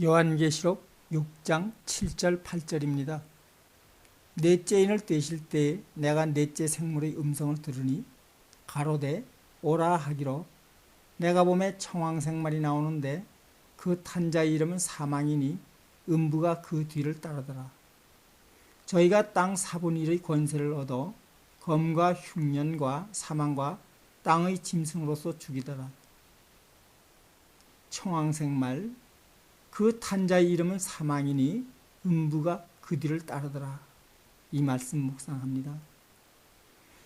요한계시록 6장 7절 8절입니다. 넷째 인을 떼실 때 내가 넷째 생물의 음성을 들으니 가로되 오라 하기로 내가 봄에 청황생말이 나오는데 그 탄자의 이름은 사망이니 음부가 그 뒤를 따르더라. 저희가 땅 4분의 1의 권세를 얻어 검과 흉년과 사망과 땅의 짐승으로서 죽이더라. 청황생말 그 탄자의 이름은 사망이니 음부가 그 뒤를 따르더라. 이 말씀 묵상합니다.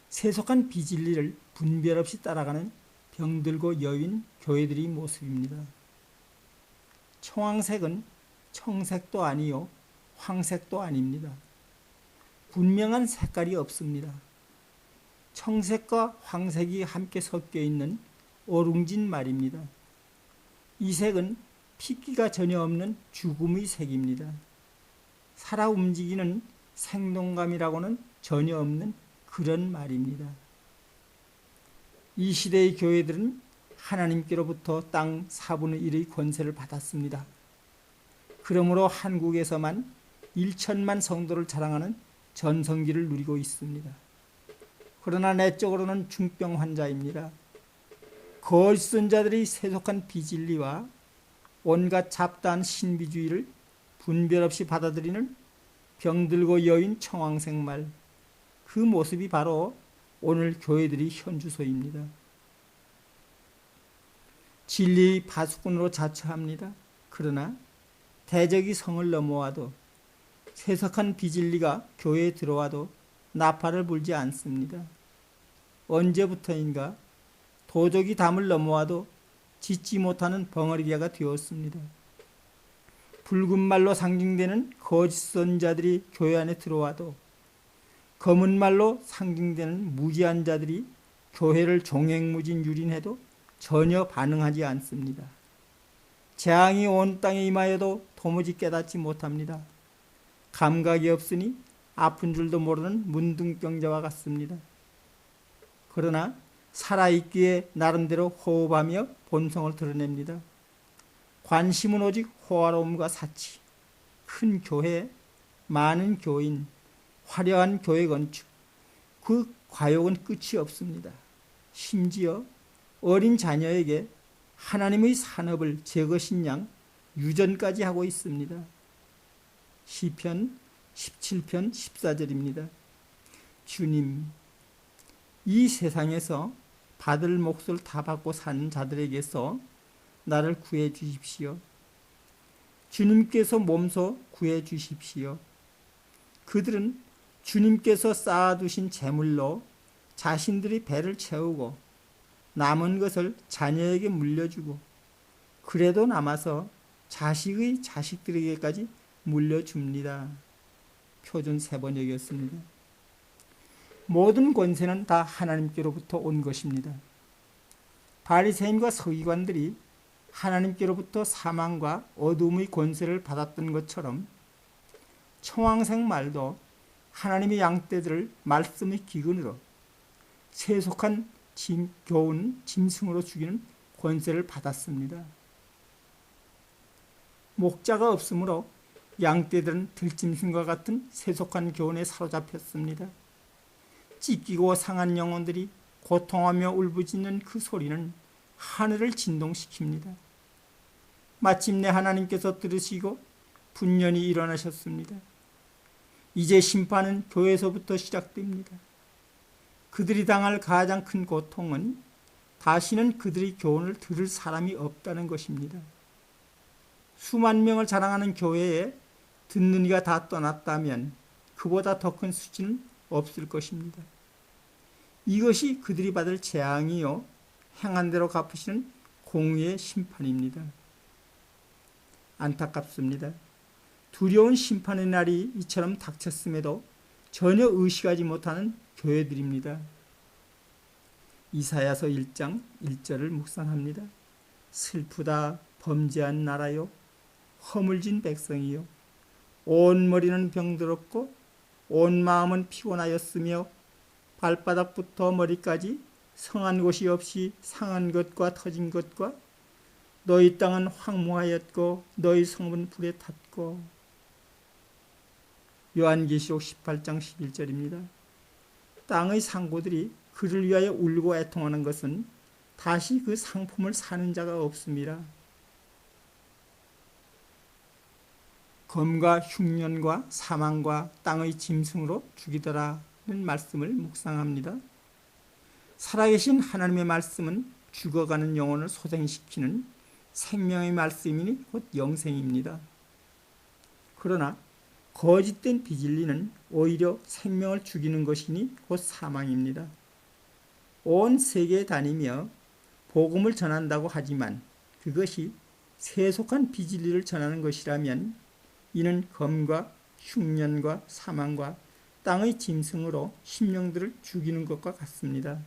세속한 비진리를 분별 없이 따라가는 병들고 여인 교회들의 모습입니다. 청황색은 청색도 아니요 황색도 아닙니다. 분명한 색깔이 없습니다. 청색과 황색이 함께 섞여 있는 어룽진 말입니다. 이 색은 핏기가 전혀 없는 죽음의 색입니다. 살아 움직이는 생동감이라고는 전혀 없는 그런 말입니다. 이 시대의 교회들은 하나님께로부터 땅 4분의 1의 권세를 받았습니다. 그러므로 한국에서만 1천만 성도를 자랑하는 전성기를 누리고 있습니다. 그러나 내적으로는 중병 환자입니다. 거짓 선자들이 세속한 비진리와 온갖 잡다한 신비주의를 분별 없이 받아들이는 병들고 여인 청황생말 그 모습이 바로 오늘 교회들이 현주소입니다. 진리 파수꾼으로 자처합니다. 그러나 대적이 성을 넘어와도 세석한 비진리가 교회에 들어와도 나팔을 불지 않습니다. 언제부터인가 도적이 담을 넘어와도 짓지 못하는 벙어리개가 되었습니다. 붉은 말로 상징되는 거짓 선자들이 교회 안에 들어와도 검은 말로 상징되는 무지한 자들이 교회를 종횡무진 유린해도 전혀 반응하지 않습니다. 재앙이 온 땅에 임하여도 도무지 깨닫지 못합니다. 감각이 없으니 아픈 줄도 모르는 문둥병자와 같습니다. 그러나 살아있기에 나름대로 호흡하며 본성을 드러냅니다. 관심은 오직 호화로움과 사치, 큰 교회, 많은 교인, 화려한 교회 건축, 그 과욕은 끝이 없습니다. 심지어 어린 자녀에게 하나님의 산업을 제거신 양 유전까지 하고 있습니다. 시편 17편 14절입니다. 주님, 이 세상에서 받을 몫을 다 받고 사는 자들에게서 나를 구해 주십시오. 주님께서 몸소 구해 주십시오. 그들은 주님께서 쌓아두신 재물로 자신들이 배를 채우고 남은 것을 자녀에게 물려주고 그래도 남아서 자식의 자식들에게까지 물려줍니다. 표준 세번역이었습니다. 모든 권세는 다 하나님께로부터 온 것입니다. 바리새인과 서기관들이 하나님께로부터 사망과 어둠의 권세를 받았던 것처럼 청황생 말도 하나님의 양떼들을 말씀의 기근으로 세속한 짐, 교훈 짐승으로 죽이는 권세를 받았습니다. 목자가 없으므로 양떼들은 들짐승과 같은 세속한 교훈에 사로잡혔습니다. 찢기고 상한 영혼들이 고통하며 울부짖는 그 소리는 하늘을 진동시킵니다. 마침내 하나님께서 들으시고 분연히 일어나셨습니다. 이제 심판은 교회에서부터 시작됩니다. 그들이 당할 가장 큰 고통은 다시는 그들의 교훈을 들을 사람이 없다는 것입니다. 수만 명을 자랑하는 교회에 듣는 이가 다 떠났다면 그보다 더 큰 수치는 없을 것입니다. 이것이 그들이 받을 재앙이요 행한 대로 갚으시는 공의의 심판입니다. 안타깝습니다. 두려운 심판의 날이 이처럼 닥쳤음에도 전혀 의식하지 못하는 교회들입니다. 이사야서 1장 1절을 묵상합니다. 슬프다 범죄한 나라요 허물진 백성이요 온 머리는 병들었고 온 마음은 피곤하였으며 발바닥부터 머리까지 성한 곳이 없이 상한 것과 터진 것과 너희 땅은 황무하였고 너희 성은 불에 탔고 요한계시록 18장 11절입니다. 땅의 상고들이 그를 위하여 울고 애통하는 것은 다시 그 상품을 사는 자가 없습니다. 검과 흉년과 사망과 땅의 짐승으로 죽이더라는 말씀을 묵상합니다. 살아계신 하나님의 말씀은 죽어가는 영혼을 소생시키는 생명의 말씀이니 곧 영생입니다. 그러나 거짓된 비진리는 오히려 생명을 죽이는 것이니 곧 사망입니다. 온 세계에 다니며 복음을 전한다고 하지만 그것이 세속한 비진리를 전하는 것이라면 이는 검과 흉년과 사망과 땅의 짐승으로 심령들을 죽이는 것과 같습니다.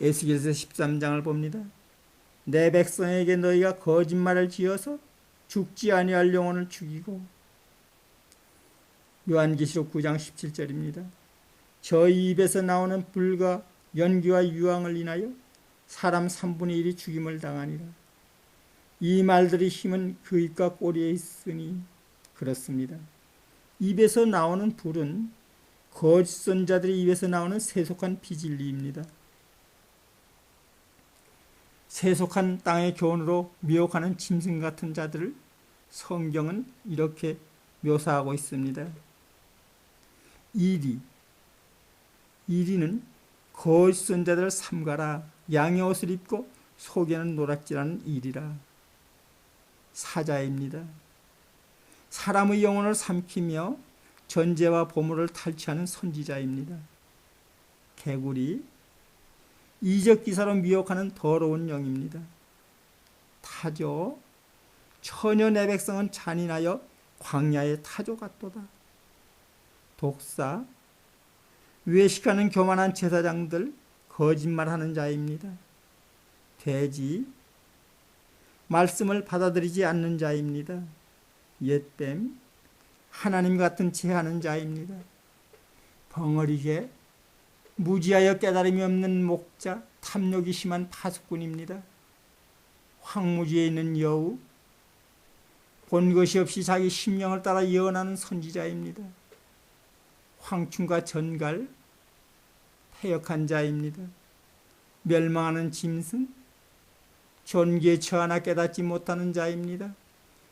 에스겔서 13장을 봅니다. 내 백성에게 너희가 거짓말을 지어서 죽지 아니할 영혼을 죽이고 요한계시록 9장 17절입니다. 저희 입에서 나오는 불과 연기와 유황을 인하여 사람 3분의 1이 죽임을 당하니라. 이 말들의 힘은 그 입과 꼬리에 있으니 그렇습니다. 입에서 나오는 불은 거짓 선자들의 입에서 나오는 세속한 비진리입니다. 세속한 땅의 교훈으로 미혹하는 짐승 같은 자들을 성경은 이렇게 묘사하고 있습니다. 이리 이리는 거짓 선자들을 삼가라 양의 옷을 입고 속에는 노랗지라는 일이라 사자입니다. 사람의 영혼을 삼키며 전제와 보물을 탈취하는 선지자입니다. 개구리 이적 기사로 미혹하는 더러운 영입니다. 타조 처녀 내 백성은 잔인하여 광야의 타조 같도다. 독사 외식하는 교만한 제사장들 거짓말하는 자입니다. 돼지 말씀을 받아들이지 않는 자입니다. 옛뱀 하나님 같은 체하는 자입니다. 벙어리개 무지하여 깨달음이 없는 목자, 탐욕이 심한 파수꾼입니다. 황무지에 있는 여우, 본 것이 없이 자기 심령을 따라 예언하는 선지자입니다. 황충과 전갈, 패역한 자입니다. 멸망하는 짐승, 존귀에 처하나 깨닫지 못하는 자입니다.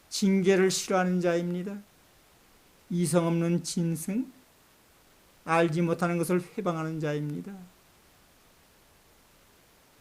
징계를 싫어하는 자입니다. 이성 없는 짐승, 알지 못하는 것을 회방하는 자입니다.